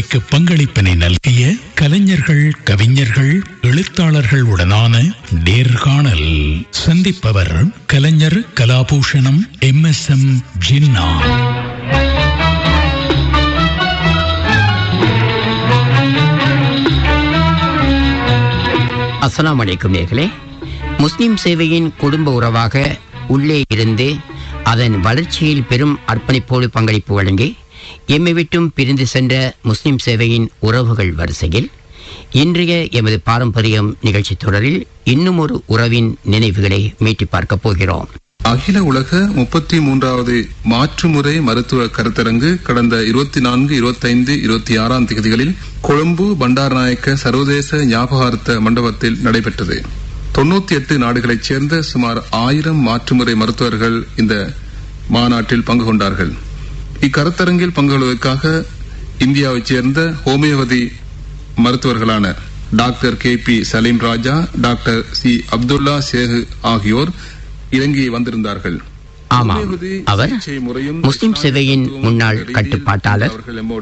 சேவைக்கு பங்களிப்பினை நல்கிய கலைஞர்கள் கவிஞர்கள் எழுத்தாளர்கள் உடனான நேர்காணல் சந்திப்பவர் கலைஞர் Kalabhushanam M S M Jinnah. அஸ்லாம் அலைக்கும் நேர்களே முஸ்லிம் சேவையின் குடும்ப உறவாக உள்ளே இருந்து அதன் வளர்ச்சியில் பெரும் அர்ப்பணிப்போடு பங்களிப்பு வழங்கி எம்மை விட்டும் பிரிந்து சென்ற முஸ்லிம் சேவையின் உறவுகள் வரிசையில் இன்றைய எமது பாரம்பரியம் நிகழ்ச்சி தொடரில் இன்னும் ஒரு உறவின் நினைவுகளை மீட்டி பார்க்கப் போகிறோம். அகில உலக முப்பத்தி மூன்றாவது மாற்றுமுறை மருத்துவ கருத்தரங்கு கடந்த இருபத்தி நான்கு இருபத்தைந்து இருபத்தி ஆறாம் தேதிகளில் கொழும்பு பண்டாரநாயக்க சர்வதேச ஞாபகார்த்த மண்டபத்தில் நடைபெற்றது. தொண்ணூத்தி எட்டு நாடுகளைச் சேர்ந்த சுமார் ஆயிரம் மாற்றுமுறை மருத்துவர்கள் இந்த மாநாட்டில் பங்கு கொண்டார்கள். இக்கருத்தரங்கில் பங்கு கொள்வதற்காக இந்தியாவைச் சேர்ந்த homeopathy மருத்துவர்களான doctor K P Saleem Raja doctor C Abdullah Segu ஆகியோர் இலங்கையை வந்திருந்தார்கள். ஆமாம். அவர் முஸ்லிம் சேவையின் முன்னாள் கட்டுப்பாட்டாளர்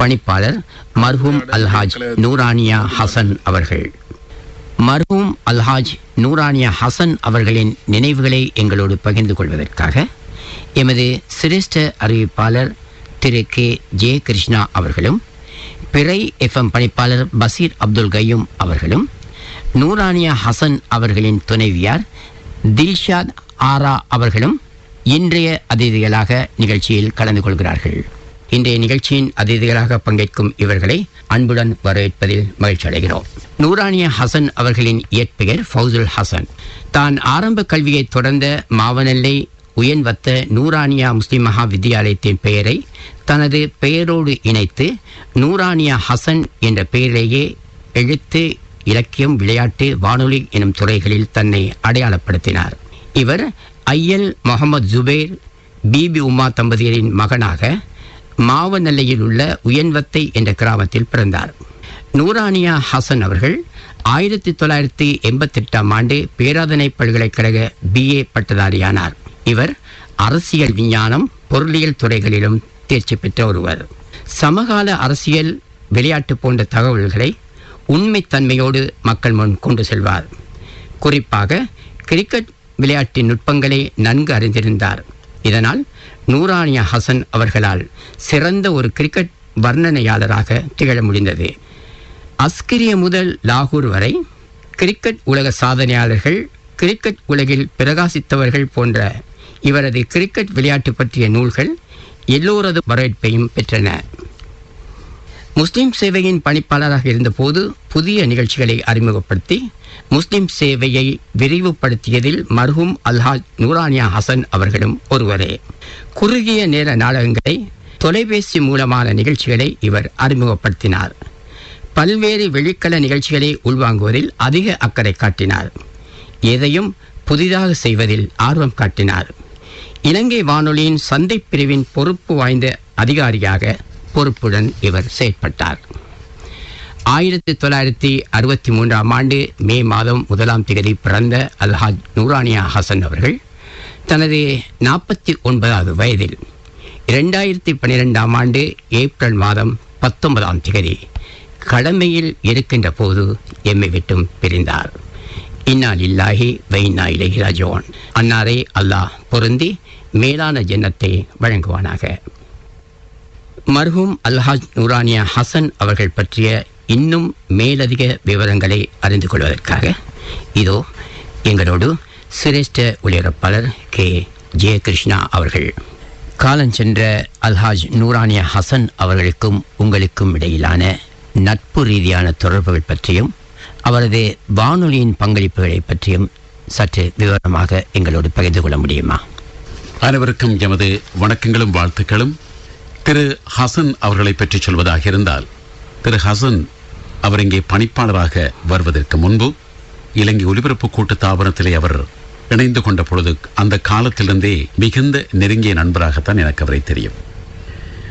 பணிப்பாளர் மர்ஹூம் அல்ஹாஜ் நூரானியா ஹசன் அவர்கள். மர்ஹூம் அல்ஹாஜ் நூரானியா ஹசன் அவர்களின் நினைவுகளை எங்களோடு பகிர்ந்து கொள்வதற்காக எமது சிரேஷ்ட அறிவிப்பாளர் திரு கே. ஜே கிருஷ்ணா அவர்களும் பிறை எஃப்எம் பணிப்பாளர் பசீர் அப்துல் கையும் அவர்களும் நூரானியா ஹசன் அவர்களின் துணைவியார் தில்ஷாத் ஆரா அவர்களும் இன்றைய அதிதிகளாக நிகழ்ச்சியில் கலந்து கொள்கிறார்கள். இன்றைய நிகழ்ச்சியின் அதிதிகளாக பங்கேற்கும் இவர்களை அன்புடன் வரவேற்பதில் மகிழ்ச்சி அடைகிறோம். நூரானிய ஹசன் அவர்களின் இயற்பெயர் ஃபவுசுல் ஹசன். தான் ஆரம்ப கல்வியை தொடர்ந்த மாவனெல்லை உயன்வத்த நூரானியா முஸ்லிம் மகா வித்தியாலயத்தின் பெயரை தனது பெயரோடு இணைத்து நூரானியா ஹசன் என்ற பெயரிலேயே எழுத்து இலக்கியம் விளையாட்டு வானொலி எனும் துறைகளில் தன்னை அடையாளப்படுத்தினார். இவர் ஐயல் முகமது ஜுபேர் பிபி உமா தம்பதியரின் மகனாக மாவநெல்லையில் உள்ள உயன்வத்தை என்ற கிராமத்தில் பிறந்தார். நூரானியா ஹசன் அவர்கள் ஆயிரத்தி தொள்ளாயிரத்தி எண்பத்தெட்டாம் ஆண்டு பேராதனை பல்கலைக்கழக பிஏ பட்டதாரியானார். இவர் அரசியல் விஞ்ஞானம் பொருளியல் துறைகளிலும் தேர்ச்சி பெற்ற ஒருவர். சமகால அரசியல் விளையாட்டு போன்ற தகவல்களை உண்மைத்தன்மையோடு மக்கள் முன் கொண்டு செல்வார். குறிப்பாக கிரிக்கெட் விளையாட்டின் நுட்பங்களை நன்கு அறிந்திருந்தார். இதனால் நூரானியா ஹசன் அவர்களால் சிறந்த ஒரு கிரிக்கெட் வர்ணனையாளராக திகழ முடிந்தது. அஸ்கிரிய முதல் லாகூர் வரை கிரிக்கெட் உலக சாதனையாளர்கள் கிரிக்கெட் உலகில் பிரகாசித்தவர்கள் போன்ற இவரது கிரிக்கெட் விளையாட்டு பற்றிய நூல்கள் எல்லோரது வரவேற்பையும் பெற்றன. முஸ்லிம் சேவையின் பணிப்பாளராக இருந்தபோது புதிய நிகழ்ச்சிகளை அறிமுகப்படுத்தி முஸ்லிம் சேவையை விரிவுபடுத்தியதில் மர்ஹூம் அல்ஹாஜ் நூரானியா ஹசன் அவர்களும் ஒருவரே. குறுகிய நேர நாடகங்களை தொலைபேசி மூலமான நிகழ்ச்சிகளை இவர் அறிமுகப்படுத்தினார். பல்வேறு வெளிக்கல நிகழ்ச்சிகளை உள்வாங்குவதில் அதிக அக்கறை காட்டினார். எதையும் புதிதாக செய்வதில் ஆர்வம் காட்டினார். இலங்கை வானொலியின் சந்தை பிரிவின் பொறுப்பு வாய்ந்த அதிகாரியாக பொறுப்புடன் இவர் செயற்பட்டார். ஆயிரத்தி தொள்ளாயிரத்தி அறுபத்தி மூன்றாம் ஆண்டு மே மாதம் முதலாம் தேதி பிறந்த அல்ஹாஜ் நூரானியா ஹசன் அவர்கள் தனது நாற்பத்தி ஒன்பதாவது வயதில் இரண்டாயிரத்தி பன்னிரெண்டாம் ஆண்டு ஏப்ரல் மாதம் பத்தொன்பதாம் தேதி கடமையில் இருக்கின்ற போது எம்மை விட்டும் பிரிந்தார். இன்னா லில்லாஹி வைனா இலகி ராஜோன் அன்னாரை அல்லாஹ் பொருந்தி மேலான ஜன்னத்தை வழங்குவானாக மர்ஹூம் அல்ஹாஜ் நூரானியா ஹசன் அவர்கள் பற்றிய இன்னும் மேலதிக விவரங்களை அறிந்து கொள்வதற்காக இதோ எங்களோடு சிரேஷ்ட ஒளிபரப்பாளர் கே ஜெயகிருஷ்ணா அவர்கள் காலஞ்சென்ற அல்ஹாஜ் நூரானியா ஹசன் அவர்களுக்கும் உங்களுக்கும் இடையிலான நட்பு ரீதியான தொடர்புகள் பற்றியும் அவரது வானொலியின் பங்களிப்புகளை பற்றியும் சற்று விவரமாக எங்களோடு பகிர்ந்து கொள்ள முடியுமா? அனைவருக்கும் எமது வணக்கங்களும் வாழ்த்துக்களும். திரு ஹசன் அவர்களை பற்றி சொல்வதாக இருந்தால் திரு ஹசன் அவர் இங்கே பணிப்பாளராக வருவதற்கு முன்பு இலங்கை ஒலிபரப்பு கூட்டு தாபனத்திலே அவர் இணைந்து கொண்ட பொழுது அந்த காலத்திலிருந்தே மிகுந்த நெருங்கிய நண்பராகத்தான் எனக்கு அவரை தெரியும்.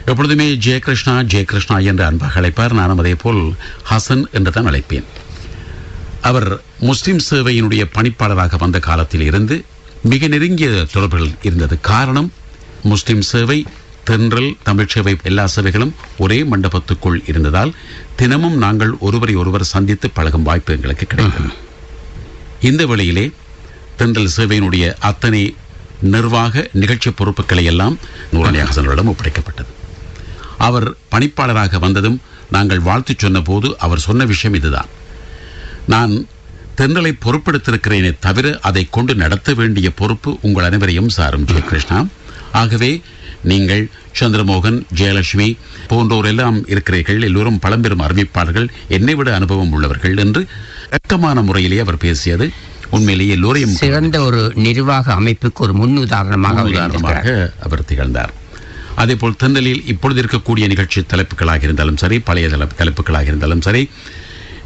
எப்பொழுதுமே ஜெயகிருஷ்ணா ஜெயகிருஷ்ணா என்று அன்பாக அழைப்பார். நானும் அதே போல் ஹசன் என்று தான் அழைப்பேன். அவர் முஸ்லிம் சேவையினுடைய பணிப்பாளராக வந்த காலத்தில் இருந்து மிக நெருங்கிய தொடர்புகள் இருந்தது. காரணம் முஸ்லிம் சேவை தென்றல் தமிழ்ச்சேவை எல்லா சேவைகளும் ஒரே மண்டபத்துக்குள் இருந்ததால் தினமும் நாங்கள் ஒருவரை ஒருவர் சந்தித்து பழகும் வாய்ப்பு எங்களுக்கு கிடைத்தது. இந்த வேளையிலே தென்றல் சேவையினுடைய அத்தனை நிர்வாக நிகழ்ச்சி பொறுப்புகளை எல்லாம் நூறானி ஹசனரிடம் ஒப்படைக்கப்பட்டது. அவர் பணிப்பாளராக வந்ததும் நாங்கள் வாழ்த்து சொன்ன போது அவர் சொன்ன விஷயம் இதுதான். நான் தென்றலை பொறுப்பெடுத்திருக்கிறேனே தவிர அதை கொண்டு நடத்த வேண்டிய பொறுப்பு உங்கள் அனைவரையும் சாரும். ஜெயகிருஷ்ணா ஆகவே நீங்கள் சந்திரமோகன் ஜெயலட்சுமி போன்றோர் எல்லாம் இருக்கிறீர்கள். எல்லோரும் பழம்பெரும் அறிவிப்பாளர்கள். என்னை விட அனுபவம் உள்ளவர்கள் என்று வெக்கமான முறையிலே அவர் பேசியது. உண்மையிலேயே எல்லோரையும் சிறந்த ஒரு நிர்வாக அமைப்புக்கு ஒரு அவர் உதாரணமாக இருந்திருக்கிறார். அவர் திகழ்ந்தார். அதேபோல் தென்னலில் இப்பொழுது இருக்கக்கூடிய நிகழ்ச்சி தலைப்புகளாக இருந்தாலும் சரி பழைய தல- தலைப்புகளாக இருந்தாலும் சரி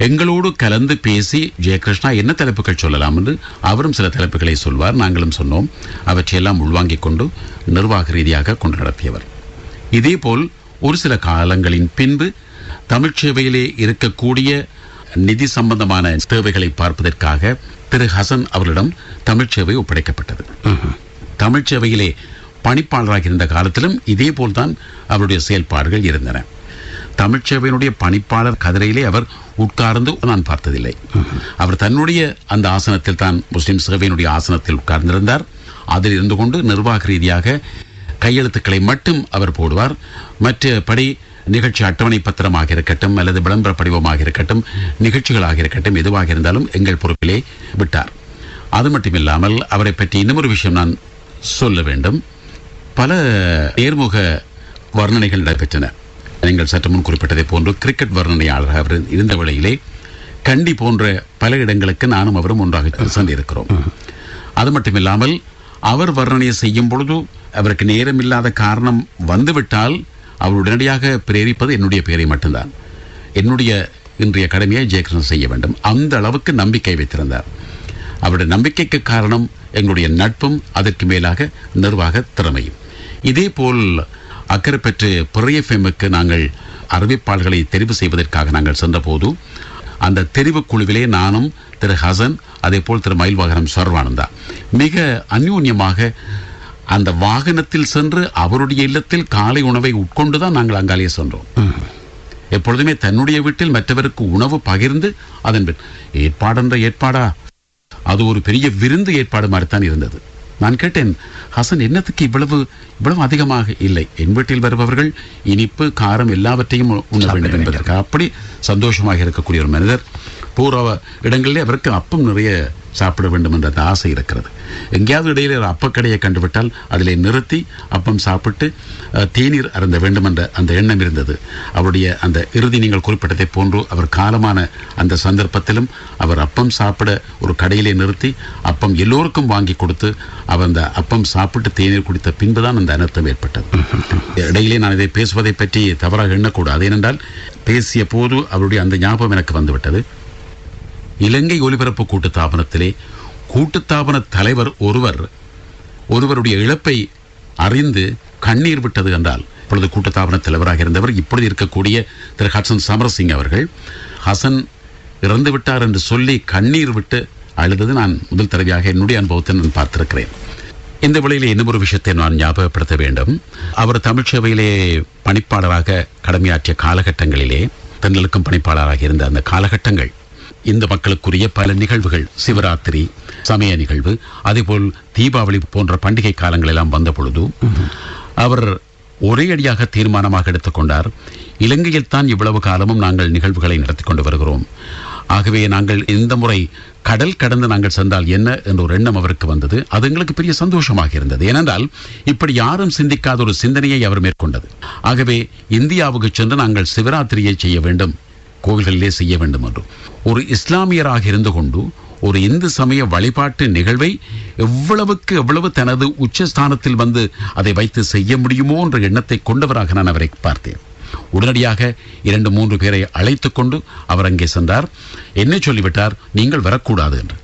எங்களோடு கலந்து பேசி ஜெயகிருஷ்ணா என்ன தலைப்புகள் சொல்லலாம் என்று அவரும் சில தலைப்புகளை சொல்வார். நாங்களும் சொன்னோம். அவற்றையெல்லாம் உள்வாங்கிக் கொண்டு நிர்வாக ரீதியாக கொண்டு நடத்தியவர். இதேபோல் ஒரு சில காலங்களின் பின்பு தமிழ்ச்சேவையிலே இருக்கக்கூடிய நிதி சம்பந்தமான தேவைகளை பார்ப்பதற்காக திரு ஹசன் அவரிடம் தமிழ்ச்சேவை ஒப்படைக்கப்பட்டது. தமிழ்ச்சேவையிலே பணிப்பாளராக இருந்த காலத்திலும் இதே போல்தான் அவருடைய செயல்பாடுகள் இருந்தன. தமிழ்ச்சேவையினுடைய பணிப்பாளர் கதிரையிலே அவர் உட்கார்ந்து நான் பார்த்ததில்லை. அவர் தன்னுடைய அந்த ஆசனத்தில் தான் முஸ்லிம் சேவையினுடைய ஆசனத்தில் உட்கார்ந்திருந்தார். அதில் இருந்து கொண்டு நிர்வாக ரீதியாக கையெழுத்துக்களை மட்டும் அவர் போடுவார். மற்றபடி நிகழ்ச்சி அட்டவணை பத்திரமாக இருக்கட்டும் அல்லது விளம்பர படிவமாக இருக்கட்டும் நிகழ்ச்சிகளாக இருக்கட்டும் எதுவாக இருந்தாலும் எங்கள் பொறுப்பிலே விட்டார். அது மட்டுமில்லாமல் அவரை பற்றி இன்னமொரு விஷயம் நான் சொல்ல வேண்டும். பல நேர்முக வர்ணனைகள் நடைபெற்றன நீங்கள் சற்று முன் குறிப்பிட்டதை போன்று கிரிக்கெட் வர்ணனையாளர் அவர் இருந்த வேளையிலே கண்டி போன்ற பல இடங்களுக்கு நானும் அவரும் ஒன்றாக சென்றிருக்கிறோம் அது மட்டுமில்லாமல் அவர் வர்ணனையை செய்யும் பொழுது அவருக்கு நேரம் இல்லாத காரணம் வந்துவிட்டால் அவர் உடனடியாக பிரேரிப்பது என்னுடைய பெயரை மட்டும்தான். என்னுடைய இன்றைய கடமையை ஜெயகிருஷ்ணன் செய்ய வேண்டும். அந்த அளவுக்கு நம்பிக்கை வைத்திருந்தார். அவருடைய நம்பிக்கைக்கு காரணம் எங்களுடைய நட்பும் அதற்கு மேலாக நிர்வாக திறமையும். இதே போல் அக்கறை பெற்று பிறைய ஃபெம்முக்கு நாங்கள் அறிவிப்பாளர்களை தெரிவு செய்வதற்காக நாங்கள் சென்றபோது அந்த தெரிவு குழுவிலே நானும் திரு ஹசன் அதே போல் திரு மயில்வாகனம் சர்வானந்தா. மிக அந்யோன்யமாக அந்த வாகனத்தில் சென்று அவருடைய இல்லத்தில் காலை உணவை உட்கொண்டுதான் நாங்கள் அங்காலேயே சென்றோம். எப்பொழுதுமே தன்னுடைய வீட்டில் மற்றவருக்கு உணவு பகிர்ந்து அதன் பின் ஏற்பாடென்ற ஏற்பாடா? அது ஒரு பெரிய விருந்து ஏற்பாடு மாதிரித்தான் இருந்தது. நான் கேட்டேன் ஹசன் என்னத்துக்கு இவ்வளவு இவ்வளவு அதிகமாக இல்லை? என் வீட்டில் வருபவர்கள் இனிப்பு காரம் எல்லாவற்றையும் உண்ண வேண்டும் என்பதற்கு. அப்படி சந்தோஷமாக இருக்கக்கூடிய ஒரு மனிதர் பூர்வ இடங்களிலே அவருக்கு அப்பம் நிறைய சாப்பிட வேண்டும் என்ற அந்த ஆசை இருக்கிறது. எங்கேயாவது இடையிலே ஒரு அப்பக்கடையை கண்டுவிட்டால் அதிலே நிறுத்தி அப்பம் சாப்பிட்டு தேநீர் அருந்த வேண்டும் என்ற அந்த எண்ணம் இருந்தது. அவருடைய அந்த இறுதி நீங்கள் குறிப்பிட்டதை போன்று அவர் காலமான அந்த சந்தர்ப்பத்திலும் அவர் அப்பம் சாப்பிட ஒரு கடையிலே நிறுத்தி அப்பம் எல்லோருக்கும் வாங்கி கொடுத்து அவர் அந்த அப்பம் சாப்பிட்டு தேநீர் குடித்த பின்புதான் அந்த அனர்த்தம் ஏற்பட்டது. இடையிலே நான் இதை பேசுவதை பற்றி தவறாக எண்ணக்கூடாது. ஏனென்றால் பேசிய போது அவருடைய அந்த ஞாபகம் எனக்கு வந்துவிட்டது. இலங்கை ஒலிபரப்பு கூட்டுத்தாபனத்திலே கூட்டுத்தாபன தலைவர் ஒருவர் ஒருவருடைய இழப்பை அறிந்து கண்ணீர் விட்டது என்றால் இப்பொழுது கூட்டுத்தாபன தலைவராக இருந்தவர் இப்பொழுது இருக்கக்கூடிய திரு ஹசன் சமரசிங் அவர்கள் ஹசன் இறந்து விட்டார் என்று சொல்லி கண்ணீர் விட்டு அழுதது நான் முதல் தடவையாக என்னுடைய அனுபவத்தை நான் பார்த்திருக்கிறேன். இந்த வேளையில் இன்னும் ஒரு விஷயத்தை நான் ஞாபகப்படுத்த வேண்டும். அவர் தமிழ்ச்சபையிலே பணிப்பாளராக கடமையாற்றிய காலகட்டங்களிலே தென்னலுக்கும் பணிப்பாளராக இருந்த அந்த காலகட்டங்கள் இந்த மக்களுக்குரிய பல நிகழ்வுகள் சிவராத்திரி சமய நிகழ்வு அதேபோல் தீபாவளி போன்ற பண்டிகை காலங்கள் எல்லாம் வந்த பொழுது அவர் ஒரே அடியாக தீர்மானமாக எடுத்துக்கொண்டார் இலங்கையில் தான் இவ்வளவு காலமும் நாங்கள் நிகழ்வுகளை நடத்தி கொண்டு வருகிறோம். ஆகவே நாங்கள் இந்த முறை கடல் கடந்து நாங்கள் சென்றால் என்ன என்ற ஒரு எண்ணம் அவருக்கு வந்தது. அது எங்களுக்கு பெரிய சந்தோஷமாக இருந்தது. ஏனென்றால் இப்படி யாரும் சிந்திக்காத ஒரு சிந்தனையை அவர் மேற்கொண்டது. ஆகவே இந்தியாவுக்கு சென்று நாங்கள் சிவராத்திரியை செய்ய வேண்டும். கோவில்களிலே செய்ய வேண்டும் என்றும் ஒரு இஸ்லாமியராக இருந்து கொண்டு ஒரு இந்து சமய வழிபாட்டு நிகழ்வை எவ்வளவுக்கு எவ்வளவு தனது உச்சஸ்தானத்தில் வந்து அதை வைத்து செய்ய முடியுமோ என்ற எண்ணத்தை கொண்டவராக நான் அவரை பார்த்தேன். உடனடியாக இரண்டு மூன்று பேரை அழைத்துக் கொண்டு அவர் அங்கே சென்றார். என்ன சொல்லிவிட்டார் நீங்கள் வரக்கூடாது என்று.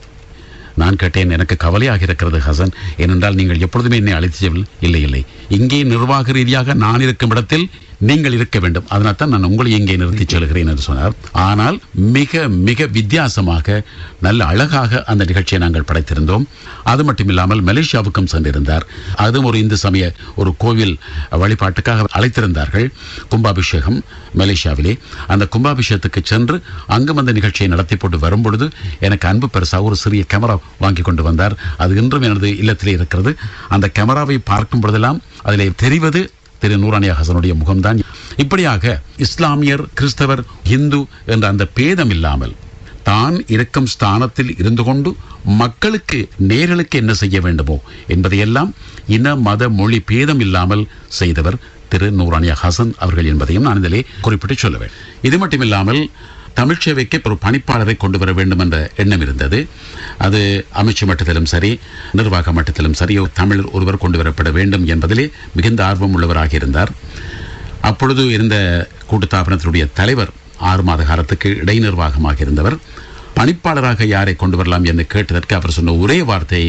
நான் கேட்டேன் எனக்கு கவலையாக இருக்கிறது ஹசன். ஏனென்றால் நீங்கள் எப்பொழுதுமே என்னை அழைத்து இல்லை இல்லை. இங்கே நிர்வாக ரீதியாக நான் இருக்கும் இடத்தில் நீங்கள் இருக்க வேண்டும். அதனால் தான் நான் உங்களை இங்கே நிறுத்தி சொல்கிறேன் என்று சொன்னார். ஆனால் மிக மிக வித்தியாசமாக நல்ல அழகாக அந்த நிகழ்ச்சியை நாங்கள் படைத்திருந்தோம். அது மட்டும் இல்லாமல் மலேசியாவுக்கும் சென்றிருந்தார். அதுவும் ஒரு இந்து சமய ஒரு கோவில் வழிபாட்டுக்காக அழைத்திருந்தார்கள். கும்பாபிஷேகம் மலேசியாவிலே. அந்த கும்பாபிஷேகத்துக்கு சென்று அங்கும் அந்த நிகழ்ச்சியை நடத்தி போட்டு வரும்பொழுது எனக்கு அன்பு பெருசாக ஒரு சிறிய கேமரா வாங்கி கொண்டு வந்தார். அது இன்றும் எனது இல்லத்திலே இருக்கிறது. அந்த கேமராவை பார்க்கும் பொழுதெல்லாம் அதில் தெரிவது திரு நூரானியா ஹசனுடைய முகம்தான். இப்படியாக இஸ்லாமியர் கிறிஸ்தவர் இந்து என்ற அந்த பேதம் இல்லாமல் தான் இருக்கும் ஸ்தானத்தில் இருந்து கொண்டு மக்களுக்கு நேர்களுக்கு என்ன செய்ய வேண்டுமோ என்பதையெல்லாம் இன மத மொழி பேதம் இல்லாமல் செய்தவர் திரு நூரானியா ஹசன் அவர்கள் என்பதையும் நான் இதிலே குறிப்பிட்டு சொல்லுவேன். இது மட்டுமில்லாமல் தமிழ்ச்சேவைக்கு ஒரு பணிப்பாளரை கொண்டு வர வேண்டும் என்ற எண்ணம் இருந்தது. அது அமைச்சு மட்டத்திலும் சரி நிர்வாக மட்டத்திலும் சரி ஒரு தமிழ் ஒருவர் கொண்டு வரப்பட வேண்டும் என்பதிலே மிகுந்த ஆர்வம் உள்ளவராக இருந்தார். அப்பொழுது இருந்த கூட்டுத்தாபனத்தினுடைய தலைவர் ஆறு மாத காலத்துக்கு இடைநிர்வாகமாக இருந்தவர். பணிப்பாளராக யாரை கொண்டு வரலாம் என்று கேட்டதற்கு அவர் சொன்ன ஒரே வார்த்தை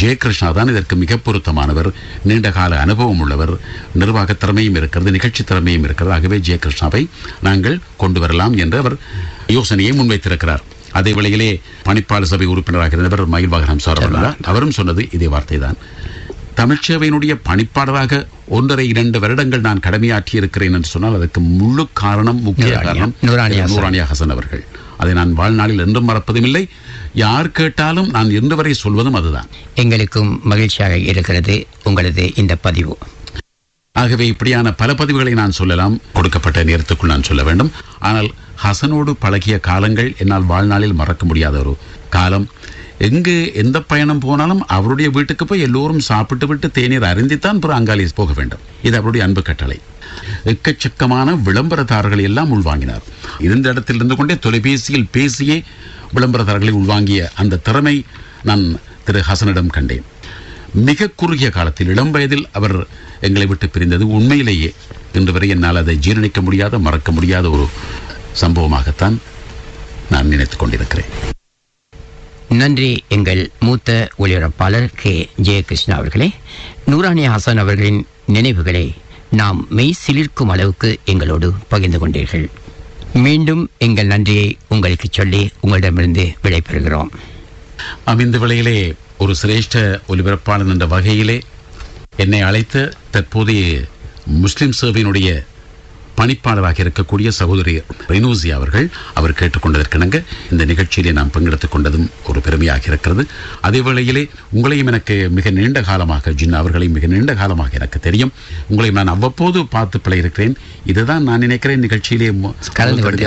ஜெயகிருஷ்ணா தான் இதற்கு மிக பொருத்தமானவர். நீண்ட கால அனுபவம் உள்ளவர். நிர்வாக திறமையும் இருக்கிறது நிகழ்ச்சி திறமையும் இருக்கிறது. ஆகவே ஜெயகிருஷ்ணாவை நாங்கள் கொண்டு வரலாம் என்று அவர் யோசனையை முன்வைத்திருக்கிறார். அதே வேளையிலே பணிப்பாளர் சபை உறுப்பினராக இருந்தவர் மயில்வாகனம் சார் அவரும் சொன்னது இதே வார்த்தை தான் தமிழ்ச்சேவையினுடைய பணிப்பாளராக ஒன்றரை இரண்டு வருடங்கள் நான் கடமையாற்றி இருக்கிறேன் என்று சொன்னால் அதற்கு முழு காரணம் முக்கிய காரணம். நூரானியா ஹசன் அவர்கள். அதை நான் வாழ்நாளில் என்றும் மறப்பதும் இல்லை. யார் கேட்டாலும் நான் இன்று வரை சொல்வதும் அதுதான். எங்களுக்கும் மகிழ்ச்சியாக இருக்கிறது உங்களது இந்த பதிவு. ஆகவே இப்படியான பல பதிவுகளை நான் சொல்லலாம். கொடுக்கப்பட்ட நேரத்துக்குள் நான் சொல்ல வேண்டும். ஆனால் ஹசனோடு பழகிய காலங்கள் என்னால் வாழ்நாளில் மறக்க முடியாத ஒரு காலம். எங்கு எந்த பயணம் போனாலும் அவருடைய வீட்டுக்கு போய் எல்லோரும் சாப்பிட்டு விட்டு தேநீர் அருந்தித்தான் பிற அங்காளி போக வேண்டும். இது அவருடைய அன்பு கட்டளை. எக்கச்சக்கமான விளம்பரதாரர்களை எல்லாம் உள்வாங்கினார். இருந்த இடத்தில் இருந்து கொண்டே தொலைபேசியில் பேசியே விளம்பரதாரர்களை உள்வாங்கிய அந்த திறமை நான் திரு ஹசனிடம் கண்டேன். மிக குறுகிய காலத்தில் இளம் வயதில் அவர் எங்களை விட்டு பிரிந்தது உண்மையிலேயே. இன்று வரை என்னால் அதை ஜீரணிக்க முடியாத மறக்க முடியாத ஒரு சம்பவமாகத்தான் நான் நினைத்துக் கொண்டிருக்கிறேன். நன்றி எங்கள் மூத்த ஒளிபரப்பாளர் கே. ஜெயகிருஷ்ணா அவர்களே. நூரானி ஹாசன் அவர்களின் நினைவுகளை நாம் மெய் சிலிர்க்கும் அளவுக்கு எங்களோடு பகிர்ந்து கொண்டீர்கள். மீண்டும் எங்கள் நன்றியை உங்களுக்கு சொல்லி உங்களிடமிருந்து விடைபெறுகிறோம். அமைந்த விலையிலே ஒரு சிரேஷ்ட ஒலிபரப்பாளன் என்ற வகையிலே என்னை அழைத்த தற்போதைய முஸ்லிம் சேவையினுடைய பணிப்பாளராக இருக்கக்கூடிய சகோதரி ரெனூசி அவர்கள் அவர் கேட்டுக்கொண்டதற்கிணங்க இந்த நிகழ்ச்சியிலே நாம் பங்கெடுத்துக் கொண்டதும் ஒரு பெருமையாக இருக்கிறது. அதே வேளையிலே உங்களையும் எனக்கு மிக நீண்ட காலமாக ஜின் அவர்களையும் மிக நீண்ட காலமாக எனக்கு தெரியும். உங்களையும் நான் அவ்வப்போது பார்த்து பழகிறேன் இதுதான் நான் நினைக்கிறேன் நிகழ்ச்சியிலே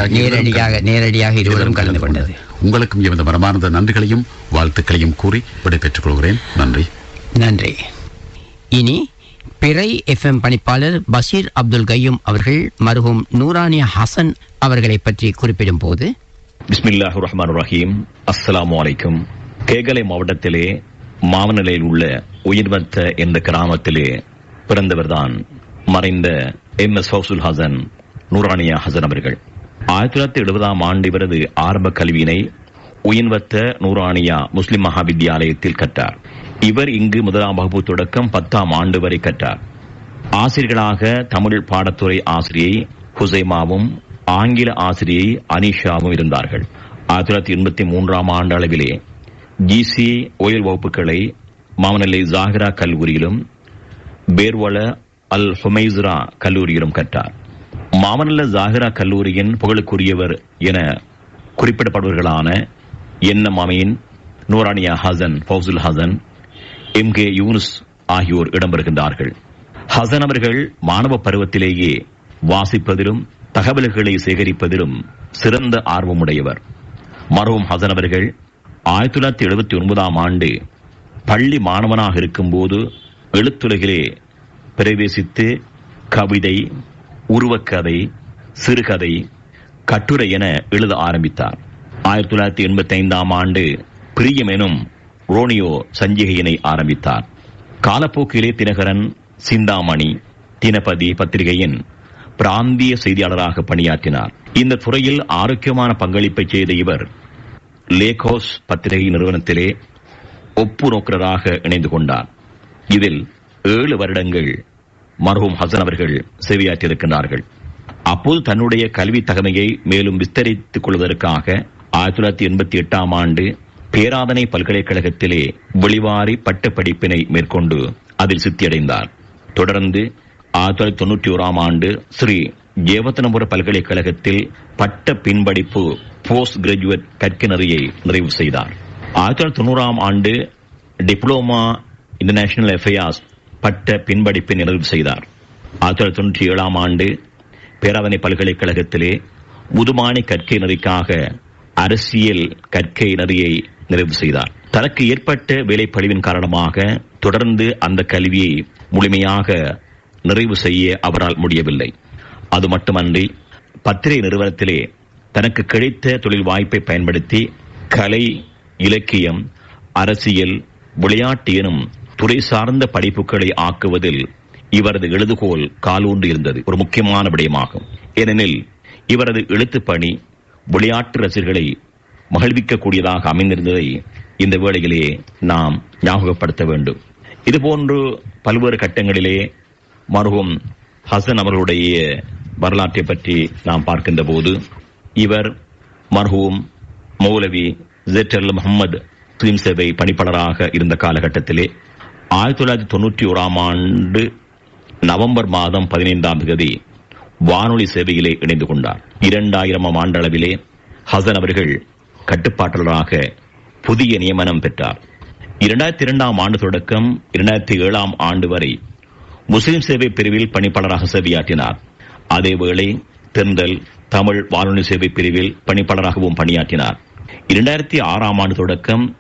நேரடியாக நேரடியாக இருவரும் கலந்து கொண்டது. உங்களுக்கும் எமது மனமார்ந்த நன்றிகளையும் வாழ்த்துக்களையும் கூறி விடைபெற்றுக் கொள்கிறேன். நன்றி. நன்றி. இனி பிறை எஃப்எம் பணிப்பாளர் பஷீர் அப்துல் கையும் அவர்கள் மருகும் நூரானியா ஹசன் அவர்களை பற்றி குறிப்பிடும் போது பிஸ்மில்லாஹு ரஹ்மான் ரஹீம் அஸ்ஸலாமு அலைக்கும் கேகலை மாவட்டத்திலே மாவநிலையில் உள்ள உயிர்வத்த என்ற கிராமத்திலே பிறந்தவர்தான் மறைந்த எம் எஸ் ஹவுசுல் ஹசன் நூரானியா ஹசன் அவர்கள். ஆயிரத்தி தொள்ளாயிரத்தி எழுபதாம் ஆண்டு இவரது ஆரம்ப கல்வியினை உயிர்வத்த நூரானியா முஸ்லிம் மகா வித்தியாலயத்தில் கற்றார். இவர் இங்கு முதலாம் வகுப்பு தொடக்கம் பத்தாம் ஆண்டு வரை கற்றார். ஆசிரியர்களாக தமிழ் பாடத்துறை ஆசிரியை ஹுசைமாவும் ஆங்கில ஆசிரியை அனிஷாவும் இருந்தார்கள். ஆயிரத்தி தொள்ளாயிரத்தி எண்பத்தி மூன்றாம் ஆண்டு அளவிலே ஜிசி ஓயல் வகுப்புகளை மாமனல்லை ஜாகிரா கல்லூரியிலும் பேர்வல அல் ஹுமைஸ்ரா கல்லூரியிலும் கற்றார். மாமனல்ல ஜாகிரா கல்லூரியின் புகழுக்குரியவர் என குறிப்பிடப்படுவர்களான என்ன அமீன் நூரானியா ஹசன் ஃபவுசுல் ஹசன் எம் கே யூனுஸ் ஆகியோர் இடம்பெறுகின்றார்கள். ஹசன் அவர்கள் மாணவ பருவத்திலேயே வாசிப்பதிலும் தகவல்களை சேகரிப்பதிலும் சிறந்த ஆர்வமுடையவர். மருவும் ஹசன் அவர்கள் ஆயிரத்தி தொள்ளாயிரத்தி எழுபத்தி ஒன்பதாம் ஆண்டு பள்ளி மாணவனாக இருக்கும்போது எழுத்துலகிலே பிரவேசித்து கவிதை உருவக்கதை சிறுகதை கட்டுரை என எழுத ஆரம்பித்தார். ஆயிரத்தி தொள்ளாயிரத்தி எண்பத்தி ஐந்தாம் ஆண்டு பிரியம் எனும் ரோனியோ சஞ்சிகையினை ஆரம்பித்தார். காலப்போக்கிலே தினகரன் சிந்தாமணி தினபதி பத்திரிகையின் பிராந்திய செய்தியாளராக பணியாற்றினார். இந்த துறையில் ஆரோக்கியமான பங்களிப்பை செய்த இவர் லேகோஸ் பத்திரிகை நிறுவனத்திலே ஒப்பு நோக்கராக இணைந்து கொண்டார். இதில் ஏழு வருடங்கள் மர்ஹூம் ஹசன் அவர்கள் சேவையாற்றியிருக்கின்றார்கள். அப்போது தன்னுடைய கல்வி தகமையை மேலும் விஸ்தரித்துக் கொள்வதற்காக ஆயிரத்தி தொள்ளாயிரத்தி எண்பத்தி எட்டாம் ஆண்டு பேராதனை பல்கலைக்கழகத்திலே வெளிவாரி பட்ட படிப்பினை மேற்கொண்டு அதில் சித்தியடைந்தார். தொடர்ந்து ஆயிரத்தி தொள்ளாயிரத்தி தொண்ணூற்றி ஓராம் ஆண்டு ஸ்ரீ ஜேவத்தனபுர பல்கலைக்கழகத்தில் பட்ட பின்படிப்பு போஸ்ட் கிராஜுவேட் கற்கிணறியை நிறைவு செய்தார். ஆயிரத்தி தொள்ளாயிரத்தி தொண்ணூறாம் ஆண்டு டிப்ளோமா இன்டர்நேஷனல் எஃப்ஐஆர்ஸ் பட்ட பின்படிப்பை நிறைவு செய்தார். ஆயிரத்தி தொள்ளாயிரத்தி தொண்ணூற்றி ஏழாம் ஆண்டு பேராதனை பல்கலைக்கழகத்திலே முதுமானி கற்கை நெறிக்காக அரசியல் கற்கை நெறியை நிறைவு செய்தார். தனக்கு ஏற்பட்ட வேலைப்பழிவின் காரணமாக தொடர்ந்து அந்த கல்வியை முழுமையாக நிறைவு செய்ய அவரால் முடியவில்லை. அது மட்டுமன்றி பத்திரிகை நிறுவனத்திலே தனக்கு கிடைத்த தொழில் வாய்ப்பை பயன்படுத்தி கலை இலக்கியம் அரசியல் விளையாட்டு எனும் துறை சார்ந்த படிப்புகளை ஆக்குவதில் இவரது எழுதுகோல் காலூன்று இருந்தது. ஒரு முக்கியமான விடயமாகும். ஏனெனில் இவரது எழுத்து பணி விளையாட்டு ரசிகர்களை மகிழ்விக்கக்கூடியதாக அமைந்திருந்ததை இந்த வேளையிலே நாம் ஞாபகப்படுத்த வேண்டும். இதுபோன்று பல்வேறு கட்டங்களிலே மருகும் ஹசன் அவர்களுடைய வரலாற்றை பற்றி நாம் பார்க்கின்ற போது இவர் மர்ஹூம் மௌலவி ஜெட்டல் முகமது முஸ்லிம் சேவை பணிப்பாளராக இருந்த காலகட்டத்திலே ஆயிரத்தி தொள்ளாயிரத்தி தொண்ணூற்றி ஓராம் ஆண்டு நவம்பர் மாதம் பதினைந்தாம் தேதி வானொலி சேவையிலே இணைந்து கொண்டார். இரண்டாயிரமாம் ஆண்டளவிலே ஹசன் அவர்கள் கட்டுப்பாட்டாளராக புதிய நியமனம் பெற்றார். இரண்டாயிரத்தி இரண்டாம் ஆண்டு தொடக்கம் இரண்டாயிரத்தி ஏழாம் ஆண்டு வரை முஸ்லிம் சேவை பிரிவில் பணிப்பாளராக சேவையாற்றினார். அதேவேளை தென்றல் தமிழ் வானொலி சேவை பிரிவில் பணிப்பாளராகவும் பணியாற்றினார். இரண்டாயிரத்தி ஆறாம் ஆண்டு தொடக்கம்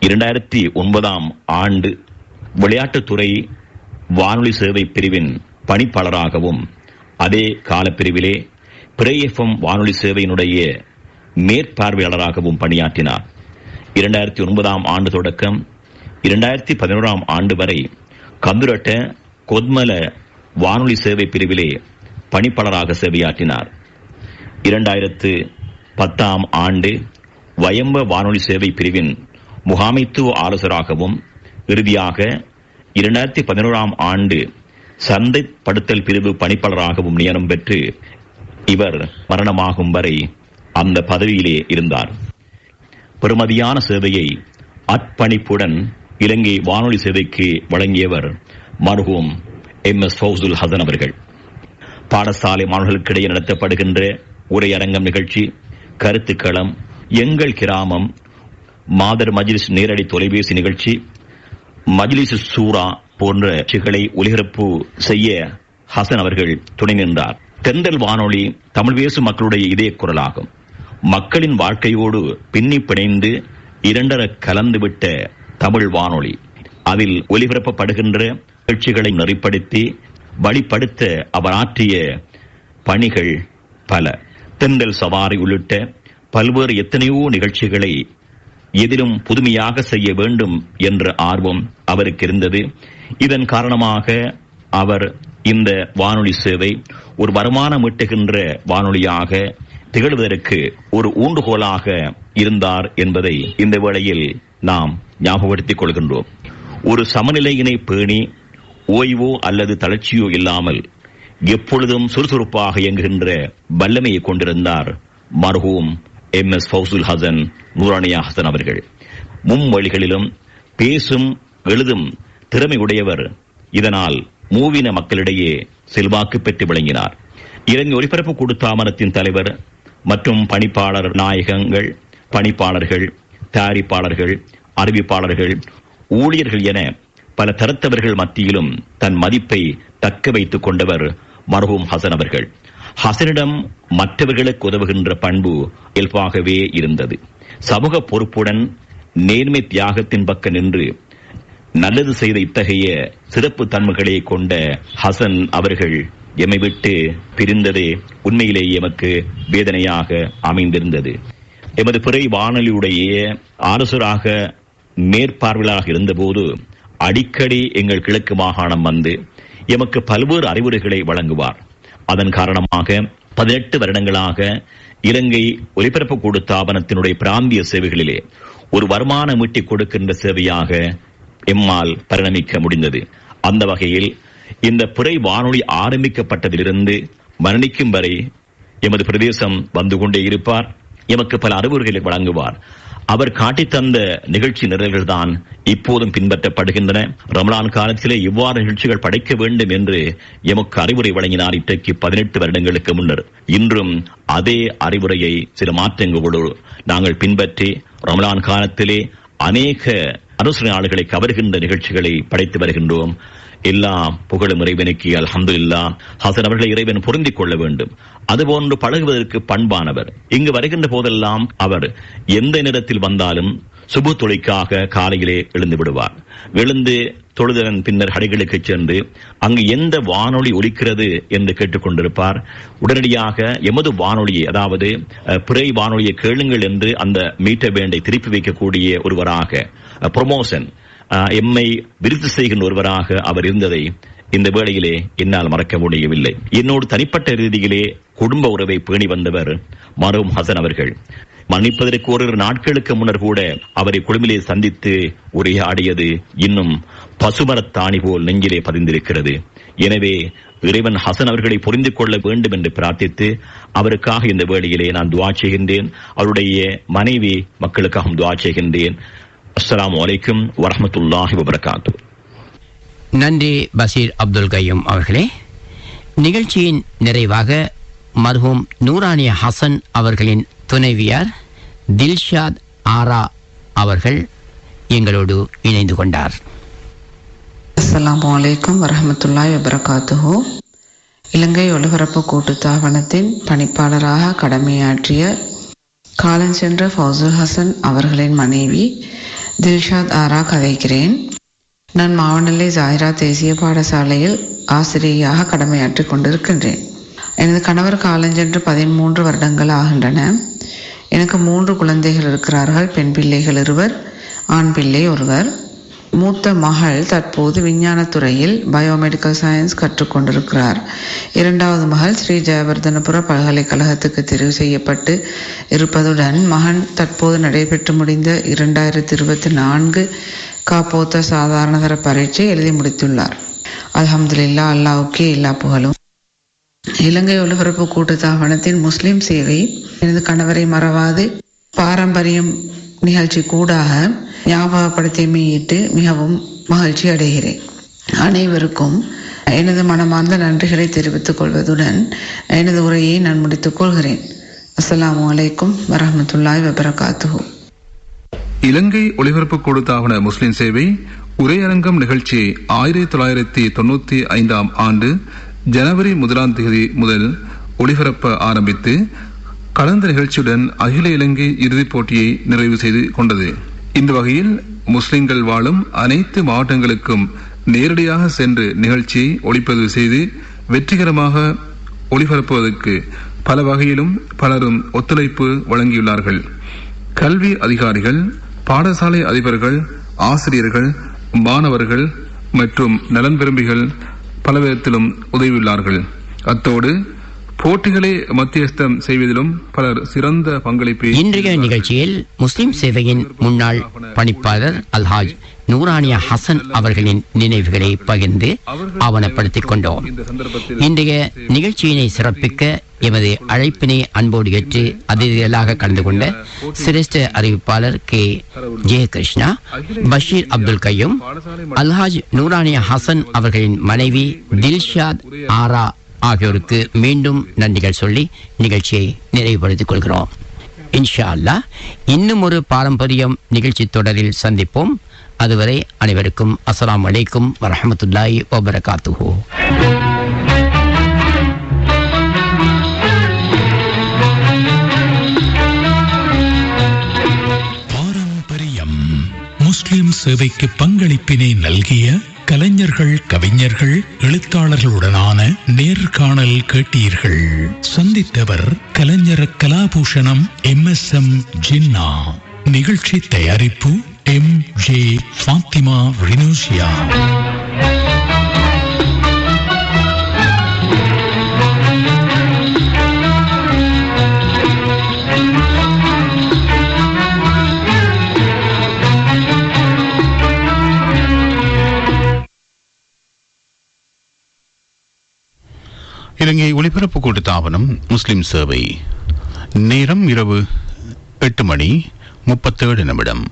இரண்டாயிரத்தி ஒன்பதாம் ஆண்டு விளையாட்டுத்துறை வானொலி சேவை பிரிவின் பணிப்பாளராகவும் அதே காலப்பிரிவிலே பிரேஎஃப்எம் வானொலி சேவையினுடைய மேற்பார்வையாளராகவும் பணியாற்றினார். இரண்டாயிரத்தி ஒன்பதாம் ஆண்டு தொடக்கம் இரண்டாயிரத்தி பதினோராம் ஆண்டு வரை கந்துரட்ட கொத்மல வானொலி சேவை பிரிவிலே பணிப்பாளராக சேவையாற்றினார். இரண்டாயிரத்து பத்தாம் ஆண்டு வயம்ப வானொலி சேவை பிரிவின் முகாமைத்துவ ஆலோசராகவும் இறுதியாக இரண்டாயிரத்தி பதினோராம் ஆண்டு சந்தைப்படுத்தல் பிரிவு பணிப்பாளராகவும் நியமனம் பெற்று இவர் மரணமாகும் வரை அந்த பதவியிலே இருந்தார். பெருமதியான சேவையை அர்ப்பணிப்புடன் இலங்கை வானொலி சேவைக்கு வழங்கியவர் மருகும் எம். எஸ். ஃபௌசுல் ஹசன் அவர்கள். பாடசாலை மாணவர்களுக்கிடையே நடத்தப்படுகின்ற உரையரங்கம் நிகழ்ச்சி கருத்துக்களம் எங்கள் கிராமம் மாதர் மஜ்லிஸ் நேரடி தொலைபேசி நிகழ்ச்சி மஜ்லிஸ் சூரா போன்ற நிகழ்ச்சிகளை ஒலிபரப்பு செய்ய ஹசன் அவர்கள் துணை நின்றார். தென்றல் வானொலி தமிழ் பேசும் மக்களுடைய இதய குரலாகும் மக்களின் வாழ்க்கையோடு பின்னி பிணைந்து இரண்டர கலந்துவிட்ட தமிழ் வானொலி. அதில் ஒலிபரப்பப்படுகின்ற நிகழ்ச்சிகளை நெறிப்படுத்தி வழிப்படுத்த அவர் ஆற்றிய பணிகள் பல. தென்றல் சவாரி உள்ளிட்ட பல்வேறு எத்தனையோ நிகழ்ச்சிகளை எதிலும் புதுமையாக செய்ய வேண்டும் என்ற ஆர்வம் அவருக்கு இருந்தது. இதன் காரணமாக அவர் இந்த வானொலி சேவை ஒரு வருமானம் ஈட்டுகின்ற வானொலியாக திகழ்வதற்கு ஒரு ஊண்டுகோலாக இருந்தார் என்பதை இந்த வேளையில் நாம் ஞாபகப்படுத்திக் கொள்கின்றோம். ஒரு சமநிலையினை பேணி ஓய்வோ அல்லது தளர்ச்சியோ இல்லாமல் எப்பொழுதும் சுறுசுறுப்பாக இயங்குகின்ற வல்லமையை கொண்டிருந்தார் மர்ஹூம் எம். எஸ். ஃபௌசுல் ஹசன் நூரானியா ஹசன் அவர்கள். மும்மொழிகளிலும் பேசும் எழுதும் திறமை உடையவர் இதனால் மூவின மக்களிடையே செல்வாக்கு பெற்று விளங்கினார். இலங்கை ஒலிபரப்பு கூட்டுத்தாமரத்தின் தலைவர் மற்றும் பணிப்பாளர் நாயகங்கள் பணிப்பாளர்கள் தயாரிப்பாளர்கள் அறிவிப்பாளர்கள் ஊழியர்கள் என பல தரத்தவர்கள் மத்தியிலும் தன் மதிப்பை தக்க வைத்துக் கொண்டவர் மர்ஹூம் ஹசன் அவர்கள். ஹசனிடம் மற்றவர்களுக்கு உதவுகின்ற பண்பு இயல்பாகவே இருந்தது. சமூக பொறுப்புடன் நேர்மை தியாகத்தின் பக்கம் நின்று நல்லது செய்த இத்தகைய சிறப்பு தன்மைகளை கொண்ட ஹசன் அவர்கள் எம்மை விட்டு பிரிந்ததே உண்மையிலேயே எமக்கு வேதனையாக அமைந்திருந்தது. எமது பிறை வானொலியுடைய அரசராக மேற்பார்வையாக இருந்தபோது அடிக்கடி எங்கள் கிழக்கு மாகாணம் வந்து எமக்கு பல்வேறு அறிவுரைகளை வழங்குவார். அதன் காரணமாக பதினெட்டு வருடங்களாக இலங்கை ஒலிபரப்பு கூடு தாபனத்தினுடைய பிராந்திய சேவைகளிலே ஒரு வருமானம் ஈட்டிக் கொடுக்கின்ற சேவையாக எம்மால் பரிணமிக்க முடிந்தது. அந்த வகையில் இந்த பிறை வானொலி ஆரம்பிக்கப்பட்டதிலிருந்து மரணிக்கும் வரை எமது பிரதேசம் வந்து கொண்டே இருப்பார். எமக்கு பல அறிவுரைகளை வழங்குவார். அவர் காட்டித்தந்த நிகழ்ச்சி நிரல்கள் தான் இப்போதும் பின்பற்றப்படுகின்றன. ரமலான் காலத்திலே இவ்வாறு நிகழ்ச்சிகள் படைக்க வேண்டும் என்று எமக்கு அறிவுரை வழங்கினார் இன்றைக்கு பதினெட்டு வருடங்களுக்கு முன்னர். இன்றும் அதே அறிவுரையை சில மாற்றங்களோடு நாங்கள் பின்பற்றி ரமலான் காலத்திலே அநேக அரசு நாடுகளை கவர்கின்ற நிகழ்ச்சிகளை படைத்து வருகின்றோம். எல்லாம் புகழும் இறைவனுக்கு அல்ஹம்துலில்லா. ஹசன் அவர்களை இறைவன் பொருந்திக் கொள்ள வேண்டும். அதுபோன்று பழகுவதற்கு பண்பானவர். இங்கு வருகின்ற போதெல்லாம் அவர் எந்த நேரத்தில் வந்தாலும் சுபு தொழிற்காக காலையிலே எழுந்து விடுவார். எழுந்து தொழுதன் பின்னர் ஹடிகளுக்கு சென்று அங்கு எந்த வானொலி ஒலிக்கிறது என்று கேட்டுக்கொண்டிருப்பார். உடனடியாக எமது வானொலியை அதாவது பிறை வானொலியை கேளுங்கள் என்று அந்த மீட்டர் பேண்டை திருப்பி வைக்கக்கூடிய ஒருவராக ப்ரொமோஷன் எம்மை விருத்தி செய்கின்ற ஒருவராக அவர் இருந்ததை இந்த வேளையிலே என்னால் மறக்க முடியவில்லை. என்னோடு தனிப்பட்ட ரீதியிலே குடும்ப உறவை பேணி வந்தவர் மரும் ஹசன் அவர்கள். மன்னிப்பதற்கு ஒரு நாட்களுக்கு முன்னர் கூட அவரை குழுமிலே சந்தித்து உரையாடியது இன்னும் பசுமரத்தாணி போல் நெஞ்சிலே பதிந்திருக்கிறது. எனவே இறைவன் ஹசன் அவர்களை புரிந்து கொள்ள வேண்டும் என்று பிரார்த்தித்து அவருக்காக இந்த வேளையிலே நான் துவா செய்கின்றேன். அவருடைய மனைவி மக்களுக்காகவும் துவா செய்கின்றேன். அஸ்ஸலாமு அலைக்கும் வரஹ்மத்துல்லாஹி வபரகாத்து. நன்றி பஷீர் அப்துல் கையும் அவர்களே. நிகழ்ச்சியின் நிறைவாக மர்ஹூம் நூரானிய ஹசன் அவர்களின் துணைவியார் தில்ஷாத் ஆரா அவர்கள் எங்களோடு இணைந்து கொண்டார். அஸ்ஸலாமு அலைக்கும் வரஹ்மத்துல்லாஹி வபரகாத்துஹு. இலங்கை ஒலிபரப்பு கூட்டுத்தாபனத்தின் பணிப்பாளராக கடமையாற்றிய காலஞ்சென்ற ஃபௌசுல் ஹசன் அவர்களின் மனைவி தில்ஷாத் ஆரா கதைக்கிறேன். நான் மாவனல்லை ஜாயிரா தேசிய பாடசாலையில் ஆசிரியையாக கடமையாற்றிக் கொண்டிருக்கின்றேன். எனது கணவர் காலஞ்சென்று பதிமூன்று வருடங்கள் ஆகின்றன. எனக்கு மூன்று குழந்தைகள் இருக்கிறார்கள். பெண் பிள்ளைகள் இருவர் ஆண் பிள்ளை ஒருவர். மூத்த மகள் தற்போது விஞ்ஞானத்துறையில் பயோமெடிக்கல் சயின்ஸ் கற்றுக்கொண்டிருக்கிறார். இரண்டாவது மகள் ஸ்ரீ ஜெயவர்தனபுர பல்கலைக்கழகத்துக்கு தெரிவு செய்யப்பட்டு இருப்பதுடன் மகன் தற்போது நடைபெற்று முடிந்த இரண்டாயிரத்தி இருபத்தி நான்கு காப்போத்த சாதாரணதர பரீட்சை எழுதி முடித்துள்ளார். அல்ஹம்துலில்லா அல்லாவுக்கே எல்லா புகழும். இலங்கை ஒலிபரப்பு கூட்டுத்தாபனத்தின் முஸ்லிம் சேவை எனது கணவரை மறவாது. பாரம்பரியம் நிகழ்ச்சி கூடாக ஞாபகப்படுத்தியமையிட்டு மிகவும் மகிழ்ச்சி அடைகிறேன் அனைவருக்கும் எனது மனமார்ந்த நன்றிகளை தெரிவித்துக் கொள்வதுடன் எனது உரையை நான் முடித்துக் கொள்கிறேன். அஸ்லாம் அலைக்கும் வரமத்துல்லாய் வபரகாத்துஹு. இலங்கை ஒளிபரப்பு கொடுத்தாவன முஸ்லிம் சேவை உரையரங்கம் நிகழ்ச்சி ஆயிரத்தி தொள்ளாயிரத்தி தொண்ணூத்தி ஐந்தாம் ஆண்டு ஜனவரி முதலாம் தேதி முதல் ஒளிபரப்ப ஆரம்பித்து கலந்த நிகழ்ச்சியுடன் அகில இலங்கை இறுதிப் போட்டியை நிறைவு செய்து கொண்டது. இந்த வகையில் முஸ்லிம்கள் வாழும் அனைத்து மாவட்டங்களுக்கும் நேரடியாக சென்று நிகழ்ச்சியை ஒளிப்பதிவு செய்து வெற்றிகரமாக ஒளிபரப்புவதற்கு பல வகையிலும் பலரும் ஒத்துழைப்பு வழங்கியுள்ளார்கள். கல்வி அதிகாரிகள் பாடசாலை அதிபர்கள் ஆசிரியர்கள் மாணவர்கள் மற்றும் நலன் விரும்பிகள் பல விதத்திலும் உதவியுள்ளார்கள். அத்தோடு போட்டிகளை மத்தியஸ்தம் செய்வதிலும் பலர் சிறந்த பங்களிப்பை இன்றைய நிகழ்ச்சியில் முஸ்லிம் சேவையின் முன்னாள் பணிப்பாளர் அல்ஹாஜ் நூரானியா ஹசன் அவர்களின் நினைவுகளை பகிர்ந்து ஆவணப்படுத்திக் கொண்டோம். இன்றைய நிகழ்ச்சியினை சிறப்பிக்க எமது அழைப்பினை அன்போடு ஏற்று அதிதிகளாக கலந்து கொண்ட சிரேஷ்ட அறிவிப்பாளர் கே. ஜெயகிருஷ்ணா பஷீர் அப்துல் கையும் அல்ஹாஜ் நூரானியா ஹசன் அவர்களின் மனைவி தில்ஷாத் ஆரா ஆகியோருக்கு மீண்டும் நன்றிகள் சொல்லி நிகழ்ச்சியை நிறைவுபடுத்திக் கொள்கிறோம். இன்ஷா அல்லாஹ் இன்னும் ஒரு பாரம்பரியம் நிகழ்ச்சி தொடரில் சந்திப்போம். அதுவரை அனைவருக்கும் அஸ்லாம் வலைக்கும் வரஹ்மத்துல்லாஹி வபரகாத்துஹோ. பாரம்பரியம் முஸ்லிம் சேவைக்கு பங்களிப்பினை நல்கிய கலைஞர்கள் கவிஞர்கள் எழுத்தாளர்களுடனான நேர்காணல் கேட்டீர்கள். சந்தித்தவர் கலைஞர் Kalabhushanam M S M Jinnah. நிகழ்ச்சி தயாரிப்பு எம் ஜே ஃபாத்திமா ரினோசியா இலங்கை ஒலிபரப்பு கூட்டுத்தாபனம் முஸ்லிம் சேவை. நேரம் இரவு எட்டு மணி முப்பத்தேழு நிமிடம்.